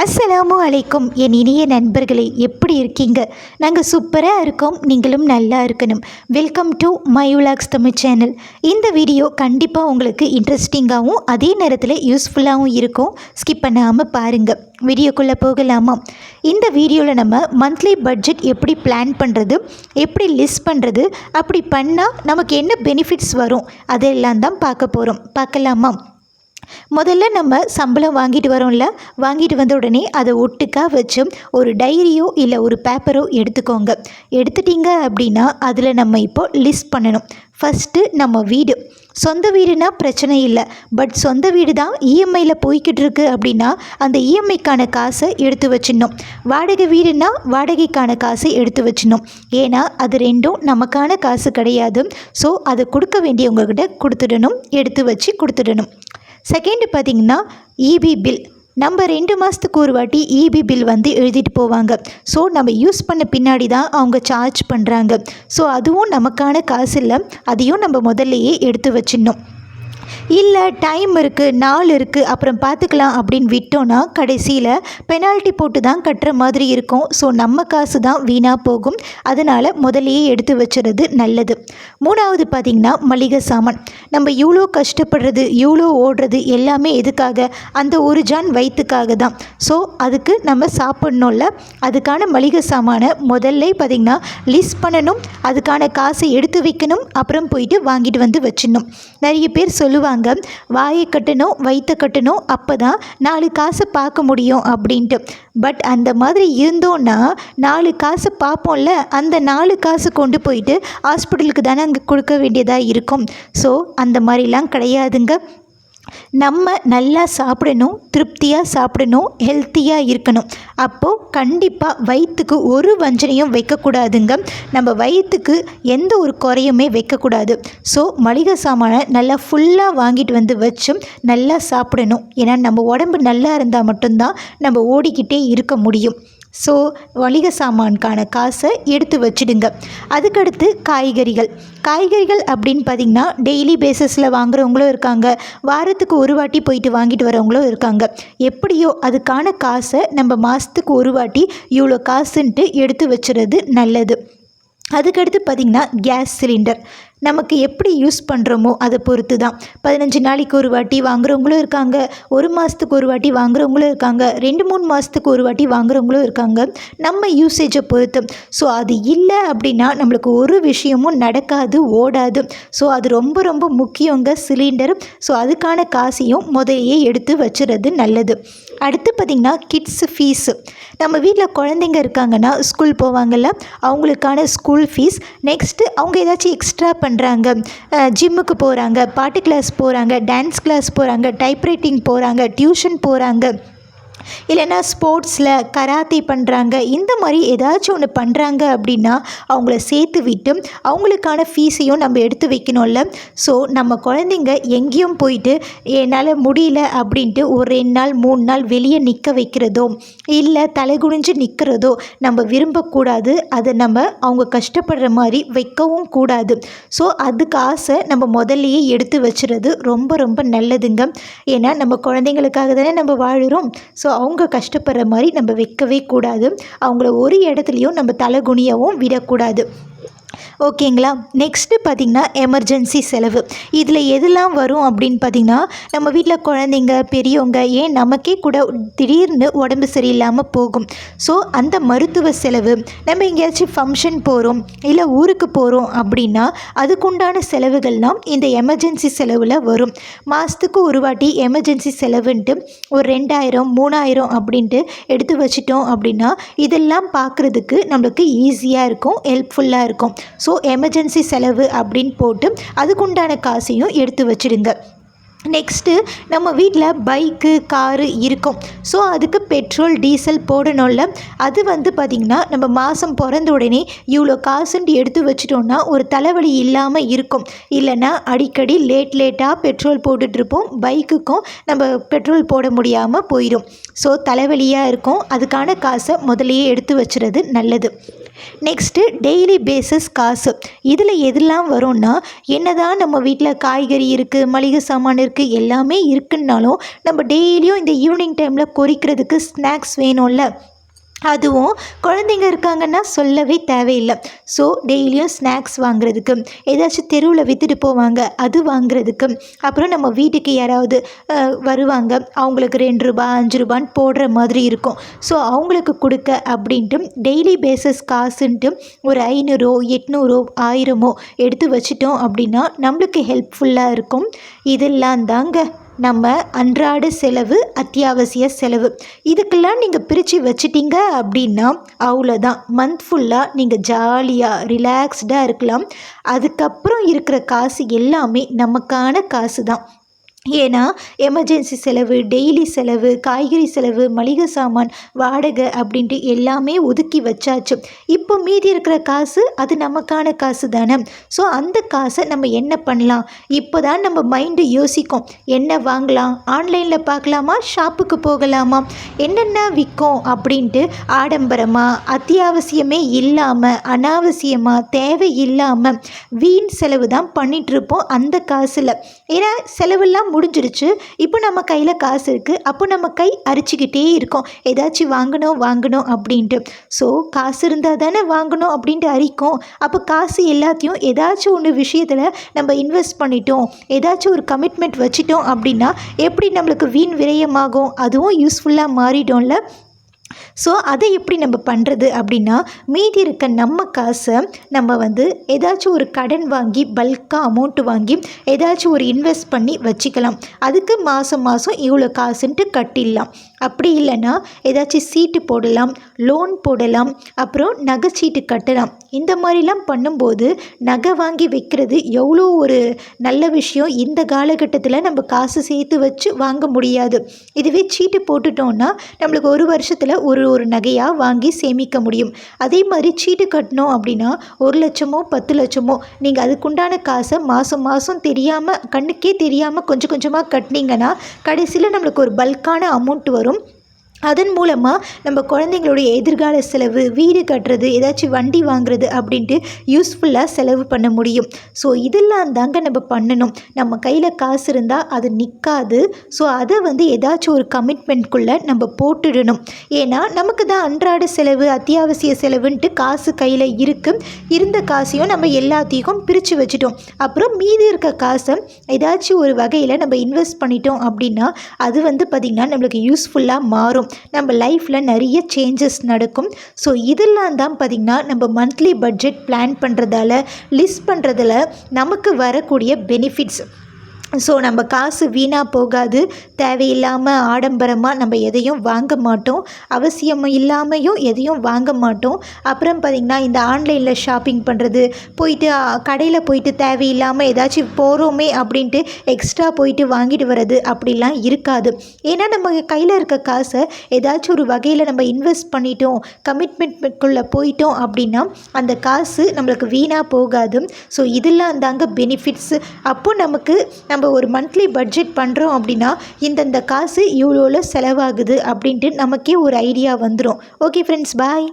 அஸ்ஸலாமு அலைக்கும். என் இனிய நண்பர்களே எப்படி இருக்கீங்க? நாங்கள் சூப்பராக இருக்கோம். நீங்களும் நல்லா இருக்கணும். வெல்கம் டு மை உலாக்ஸ் தமிழ் சேனல் இந்த வீடியோ கண்டிப்பாக உங்களுக்கு இன்ட்ரெஸ்டிங்காகவும் அதே நேரத்தில் யூஸ்ஃபுல்லாகவும் இருக்கும். ஸ்கிப் பண்ணாமல் பாருங்கள் வீடியோக்குள்ளே போகலாமா? இந்த வீடியோவில் நம்ம மந்த்லி பட்ஜெட் எப்படி பிளான் பண்ணுறது எப்படி லிஸ்ட் பண்ணுறது அப்படி பண்ணால் நமக்கு என்ன பெனிஃபிட்ஸ் வரும் அதெல்லாம் தான் பார்க்க போகிறோம் பார்க்கலாமா? முதல்ல நம்ம சம்பளம் வாங்கிட்டு வரோம்ல வாங்கிட்டு வந்த உடனே அதை ஒட்டுக்கா வச்சு ஒரு டைரியோ இல்லை ஒரு பேப்பரோ எடுத்துக்கோங்க. எடுத்துட்டீங்க அப்படின்னா அதில் நம்ம இப்போ லிஸ்ட் பண்ணணும். ஃபஸ்ட்டு நம்ம வீடு. சொந்த வீடுனா பிரச்சனை இல்லை. பட் சொந்த வீடு தான் இஎம்ஐயில் போய்கிட்டு இருக்கு அப்படின்னா அந்த இஎம்ஐக்கான காசை எடுத்து வச்சிடணும். வாடகை வீடுனா வாடகைக்கான காசை எடுத்து வச்சிடணும். ஏன்னா அது ரெண்டும் நமக்கான காசு கிடையாது. ஸோ அதை கொடுக்க வேண்டியவங்கக்கிட்ட கொடுத்துடணும் எடுத்து வச்சு கொடுத்துடணும். செகண்டு பார்த்திங்கன்னா இபி பில் நம்ம ரெண்டு மாதத்துக்கு ஒரு வாட்டி இபி பில் வந்து எழுதிட்டு போவாங்க. ஸோ நம்ம யூஸ் பண்ண பின்னாடி தான் அவங்க சார்ஜ் பண்ணுறாங்க ஸோ அதுவும் நமக்கான காசு இல்லை அதையும் நம்ம முதல்லையே எடுத்து வச்சிடணும். இல்லை டைம் இருக்குது நாள் இருக்குது அப்புறம் பார்த்துக்கலாம் அப்படின்னு விட்டோன்னா கடைசியில் பெனால்ட்டி போட்டு தான் கட்டுற மாதிரி இருக்கும். ஸோ நம்ம காசு தான் வீணாக போகும். அதனால் முதலையே எடுத்து வச்சுறது நல்லது. மூணாவது பார்த்திங்கன்னா மளிகை சாமான். நம்ம இவ்வளோ கஷ்டப்படுறது இவ்வளோ ஓடுறது எல்லாமே எதுக்காக? அந்த ஒரு ஜான் வயிற்றுக்காக தான் ஸோ அதுக்கு நம்ம சாப்பிட்ணும்ல. அதுக்கான மளிகை சாமானை முதல்ல பார்த்திங்கன்னா லிஸ்ட் பண்ணணும். அதுக்கான காசை எடுத்து வைக்கணும். அப்புறம் போயிட்டு வாங்கிட்டு வந்து வச்சிடணும். நிறைய பேர் சொல்லுவாங்க வாயை கட்டணும் வயிற்று கட்டணும் அப்போ தான் நாலு காசு பார்க்க முடியும் அப்படின்ட்டு. பட் அந்த மாதிரி இருந்தோன்னா நாலு காசு பார்ப்போம்ல அந்த நாலு காசு கொண்டு போயிட்டு ஹாஸ்பிட்டலுக்கு தானே அங்கே கொடுக்க வேண்டியதாக இருக்கும். ஸோ அந்த மாதிரிலாம் கிடையாதுங்க. நம்ம நல்லா சாப்பிடணும் திருப்தியாக சாப்பிடணும் ஹெல்த்தியாக இருக்கணும். அப்போது கண்டிப்பாக வயிற்றுக்கு ஒரு வஞ்சனையும் வைக்கக்கூடாதுங்க. நம்ம வயிற்றுக்கு எந்த ஒரு குறையுமே வைக்கக்கூடாது. ஸோ மளிகை சாமானை நல்லா ஃபுல்லாக வாங்கிட்டு வந்து வச்சும் நல்லா சாப்பிடணும். ஏன்னா நம்ம உடம்பு நல்லா இருந்தால் மட்டும்தான் நம்ம ஓடிக்கிட்டே இருக்க முடியும். ஸோ வணிக சாமானுக்கான காசை எடுத்து வச்சிடுங்க. அதுக்கடுத்து காய்கறிகள். காய்கறிகள் அப்படின்னு பார்த்திங்கன்னா டெய்லி பேஸஸில் வாங்குறவங்களும் இருக்காங்க. வாரத்துக்கு ஒரு வாட்டி போயிட்டு வாங்கிட்டு வரவங்களும் இருக்காங்க. எப்படியோ அதுக்கான காசை நம்ம மாதத்துக்கு ஒரு வாட்டி இவ்வளோ காசுன்ட்டு எடுத்து வச்சுறது நல்லது. அதுக்கடுத்து பார்த்திங்கன்னா கேஸ் சிலிண்டர். நமக்கு எப்படி யூஸ் பண்ணுறோமோ அதை பொறுத்து தான் பதினஞ்சு நாளைக்கு ஒரு வாட்டி வாங்குறவங்களும் இருக்காங்க ஒரு மாதத்துக்கு ஒரு வாட்டி வாங்குறவங்களும் இருக்காங்க ரெண்டு மூணு மாதத்துக்கு ஒரு வாட்டி வாங்குறவங்களும் இருக்காங்க. நம்ம யூசேஜை பொறுத்து. ஸோ அது இல்லை அப்படின்னா நம்மளுக்கு ஒரு விஷயமும் நடக்காது ஓடாது. ஸோ அது ரொம்ப ரொம்ப முக்கியங்க சிலிண்டர் ஸோ அதுக்கான காசையும் முதலையே எடுத்து வச்சுறது நல்லது. அடுத்து பார்த்திங்கன்னா கிட்ஸ் ஃபீஸு நம்ம வீட்டில் குழந்தைங்க இருக்காங்கன்னா ஸ்கூல் போவாங்கள்ல அவங்களுக்கான ஸ்கூல் ஃபீஸ் நெக்ஸ்ட்டு அவங்க ஏதாச்சும் எக்ஸ்ட்ரா பண்ணுறாங்க. ஜிம்முக்கு போகிறாங்க பாட்டு கிளாஸ் போகிறாங்க டான்ஸ் கிளாஸ் போகிறாங்க டைப்ரைட்டிங் போகிறாங்க டியூஷன் போகிறாங்க இல்லைன்னா ஸ்போர்ட்ஸில் கராத்தே பண்ணுறாங்க இந்த மாதிரி ஏதாச்சும் ஒன்று பண்ணுறாங்க அப்படின்னா அவங்கள சேர்த்து விட்டு அவங்களுக்கான ஃபீஸையும் நம்ம எடுத்து வைக்கணும்ல. ஸோ நம்ம குழந்தைங்க எங்கேயும் போயிட்டு என்னால் முடியல அப்படின்ட்டு ஒரு ரெண்டு நாள் மூணு நாள் வெளியே நிற்க வைக்கிறதோ இல்லை தலை குனிஞ்சு நிற்கிறதோ நம்ம விரும்பக்கூடாது. அதை நம்ம அவங்க கஷ்டப்படுற மாதிரி வைக்கவும் கூடாது. ஸோ அதுக்கு ஆசை நம்ம முதல்லையே எடுத்து வச்சுறது ரொம்ப ரொம்ப நல்லதுங்க. ஏன்னா நம்ம குழந்தைங்களுக்காக தானே நம்ம வாழுகிறோம் ஸோ அவங்க கஷ்டப்படுற மாதிரி நம்ம வைக்கவே கூடாது. அவங்கள ஒரு இடத்துலையும் நம்ம தலை குனியவும் விடக்கூடாது. ஓகேங்களா? நெக்ஸ்ட்டு பார்த்திங்கன்னா எமர்ஜென்சி செலவு. இதில் எதெல்லாம் வரும் அப்படின்னு பார்த்திங்கன்னா நம்ம வீட்டில் குழந்தைங்க பெரியவங்க ஏன் நமக்கே கூட திடீர்னு உடம்பு சரியில்லாமல் போகும். ஸோ அந்த மருத்துவ செலவு நம்ம எங்கேயாச்சும் ஃபங்க்ஷன் போகிறோம் இல்லை ஊருக்கு போகிறோம் அப்படின்னா அதுக்குண்டான செலவுகள்லாம் இந்த எமர்ஜென்சி செலவில் வரும். மாதத்துக்கு ஒரு வாட்டி எமர்ஜென்சி செலவுன்ட்டு ஒரு ரெண்டாயிரம் மூணாயிரம் அப்படின்ட்டு எடுத்து வச்சிட்டோம் அப்படின்னா இதெல்லாம் பார்க்குறதுக்கு நம்மளுக்கு ஈஸியாக இருக்கும் ஹெல்ப்ஃபுல்லாக இருக்கும். ஸோ எமர்ஜென்சி செலவு அப்படின்னு போட்டு அதுக்குண்டான காசையும் எடுத்து வச்சிடுங்க நெக்ஸ்ட்டு நம்ம வீட்டில் பைக்கு காரு இருக்கும். ஸோ அதுக்கு பெட்ரோல் டீசல் போடணும்ல. அது வந்து பார்த்திங்கன்னா நம்ம மாதம் பிறந்த உடனே இவ்வளோ காசுன்ட்டு எடுத்து வச்சிட்டோம்னா ஒரு தலைவலி இல்லாமல் இருக்கும். இல்லைன்னா அடிக்கடி லேட் லேட்டாக பெட்ரோல் போட்டுட்ருப்போம் பைக்குக்கும் நம்ம பெட்ரோல் போட முடியாமல் போயிடும் ஸோ தலைவலியாக இருக்கும். அதுக்கான காசை முதலையே எடுத்து வச்சுறது நல்லது. நெக்ஸ்ட்டு டெய்லி பேசிஸ் காசு. இதில் எதெல்லாம் வரும்னா என்னதான் நம்ம வீட்டில் காய்கறி இருக்குது மளிகை சாமான் இருக்குது எல்லாமே இருக்குன்னாலும் நம்ம டெய்லியும் இந்த ஈவினிங் டைமில் பொரிக்கிறதுக்கு ஸ்நாக்ஸ் வேணும்ல. அதுவும் குழந்தைங்க இருக்காங்கன்னா சொல்லவே தேவையில்லை. ஸோ டெய்லியும் ஸ்நாக்ஸ் வாங்குறதுக்கு ஏதாச்சும் தெருவில் விற்றுட்டு போவாங்க அது வாங்குறதுக்கு. அப்புறம் நம்ம வீட்டுக்கு யாராவது வருவாங்க அவங்களுக்கு ரெண்டு ரூபா அஞ்சு ரூபான்னு போடுற மாதிரி இருக்கும். ஸோ அவங்களுக்கு கொடுக்க அப்படின்ட்டு டெய்லி பேசிஸ் காசுன்ட்டு ஒரு ஐநூறோ எட்நூறோ ஆயிரமோ எடுத்து வச்சிட்டோம் அப்படின்னா நம்மளுக்கு ஹெல்ப்ஃபுல்லாக இருக்கும். இதெல்லாம் தாங்க நம்ம அன்றாட செலவு அத்தியாவசிய செலவு. இதுக்கெல்லாம் நீங்கள் பிரித்து வச்சிட்டீங்க அப்படின்னா அவ்வளோதான் மந்த் ஃபுல்லாக நீங்கள் ஜாலியாக ரிலாக்ஸ்டாக இருக்கலாம். அதுக்கப்புறம் இருக்கிற காசு எல்லாமே நமக்கான காசு தான் ஏன்னா எமர்ஜென்சி செலவு டெய்லி செலவு காய்கறி செலவு மளிகை சாமான் வாடகை அப்படின்ட்டு எல்லாமே ஒதுக்கி வச்சாச்சு. இப்போ மீதி இருக்கிற காசு அது நமக்கான காசு தானே. ஸோ அந்த காசை நம்ம என்ன பண்ணலாம்? இப்போ தான் நம்ம மைண்டு யோசிக்கும். என்ன வாங்கலாம்? ஆன்லைனில் பார்க்கலாமா? ஷாப்புக்கு போகலாமா? என்னென்ன விற்கும் அப்படின்ட்டு ஆடம்பரமாக அத்தியாவசியமே இல்லாமல் அனாவசியமாக தேவை இல்லாமல் வீண் செலவு தான் பண்ணிகிட்ருப்போம் அந்த காசில். ஏன்னா செலவெல்லாம் முடிஞ்சிருச்சு இப்போ நம்ம கையில் காசு இருக்குது அப்போ நம்ம கை அரிச்சிக்கிட்டே இருக்கோம். ஏதாச்சும் வாங்கணும் வாங்கணும் அப்படின்ட்டு. ஸோ காசு இருந்தால் தானே வாங்கணும் அப்படின்ட்டு அரிக்கும். அப்போ காசு எல்லாத்தையும் ஏதாச்சும் ஒன்று விஷயத்தில் நம்ம இன்வெஸ்ட் பண்ணிட்டோம். ஏதாச்சும் ஒரு கமிட்மெண்ட் வச்சுட்டோம் அப்படின்னா எப்படி நம்மளுக்கு வீண் விரயமாகும்? அதுவும் யூஸ்ஃபுல்லாக மாறிடும்ல. ஸோ அதை எப்படி நம்ம பண்ணுறது அப்படின்னா மீதி இருக்க நம்ம காசை நம்ம வந்து ஏதாச்சும் ஒரு கடன் வாங்கி பல்காக அமௌண்ட் வாங்கி ஏதாச்சும் ஒரு இன்வெஸ்ட் பண்ணி வச்சுக்கலாம். அதுக்கு மாதம் மாதம் இவ்வளோ காசுன்ட்டு கட்டிடலாம். அப்படி இல்லைன்னா ஏதாச்சும் சீட்டு போடலாம் லோன் போடலாம் அப்புறம் நகைச்சீட்டு கட்டலாம். இந்த மாதிரிலாம் பண்ணும்போது நகை வாங்கி வைக்கிறது எவ்வளோ ஒரு நல்ல விஷயம். இந்த காலகட்டத்தில் நம்ம காசு சேர்த்து வச்சு வாங்க முடியாது. இதுவே சீட்டு போட்டுட்டோம்னா நம்மளுக்கு ஒரு வருஷத்தில் ஒரு ஒரு நகையாக வாங்கி சேமிக்க முடியும். அதே மாதிரி சீட்டு கட்டினோம் அப்படின்னா ஒரு லட்சமோ பத்து லட்சமோ நீங்கள் அதுக்குண்டான காசை மாதம் மாதம் தெரியாமல் கண்ணுக்கே தெரியாமல் கொஞ்சம் கொஞ்சமாக கட்டினீங்கன்னா கடைசியில் நம்மளுக்கு ஒரு பல்கான அமௌண்ட் வரும். அதன் மூலமாக நம்ம குழந்தைங்களுடைய எதிர்கால செலவு வீடு கட்டுறது ஏதாச்சும் வண்டி வாங்குறது அப்படின்ட்டு யூஸ்ஃபுல்லாக செலவு பண்ண முடியும். ஸோ இதெல்லாம் தாங்க நம்ம பண்ணணும். நம்ம கையில் காசு இருந்தால் அது நிற்காது ஸோ அதை வந்து ஏதாச்சும் ஒரு கமிட்மெண்ட்குள்ளே நம்ம போட்டுடணும். ஏன்னா நமக்கு தான் அன்றாட செலவு அத்தியாவசிய செலவுன்ட்டு காசு கையில் இருக்குது இருந்த காசையும் நம்ம எல்லாத்தையும் பிரித்து வச்சுட்டோம். அப்புறம் மீதி இருக்க காசை ஏதாச்சும் ஒரு வகையில் நம்ம இன்வெஸ்ட் பண்ணிட்டோம் அப்படின்னா அது வந்து பார்த்திங்கன்னா நம்மளுக்கு யூஸ்ஃபுல்லாக மாறும். நம்ம லைஃப்பில் நிறைய சேஞ்சஸ் நடக்கும். ஸோ இதெல்லாம் தான் பார்த்திங்கன்னா நம்ம மந்த்லி பட்ஜெட் பிளான் பண்ணுறதால லிஸ்ட் பண்ணுறதுல நமக்கு வரக்கூடிய பெனிஃபிட்ஸ் ஸோ நம்ம காசு வீணாக போகாது. தேவையில்லாமல் ஆடம்பரமாக நம்ம எதையும் வாங்க மாட்டோம். அவசியம் இல்லாமையும் எதையும் வாங்க மாட்டோம். அப்புறம் பார்த்திங்கன்னா இந்த ஆன்லைனில் ஷாப்பிங் பண்ணுறது போயிட்டு கடையில் போயிட்டு தேவையில்லாமல் ஏதாச்சும் போகிறோமே அப்படின்ட்டு எக்ஸ்ட்ரா போயிட்டு வாங்கிட்டு வர்றது அப்படிலாம் இருக்காது. ஏன்னா நம்ம கையில் இருக்க காசை ஏதாச்சும் ஒரு வகையில் நம்ம இன்வெஸ்ட் பண்ணிட்டோம் கமிட்மெண்ட்குள்ளே போயிட்டோம் அப்படின்னா அந்த காசு நம்மளுக்கு வீணாக போகாது. ஸோ இதெல்லாம் தாங்க பெனிஃபிட்ஸ். அப்போ நமக்கு நம்ம ஒரு மந்த்லி பட்ஜெட் பண்ணுறோம் அப்படின்னா இந்தந்த காசு இவ்வளோ செலவாகுது அப்படின்ட்டு நமக்கே ஒரு ஐடியா வந்துடும் ஓகே ஃப்ரெண்ட்ஸ் பாய்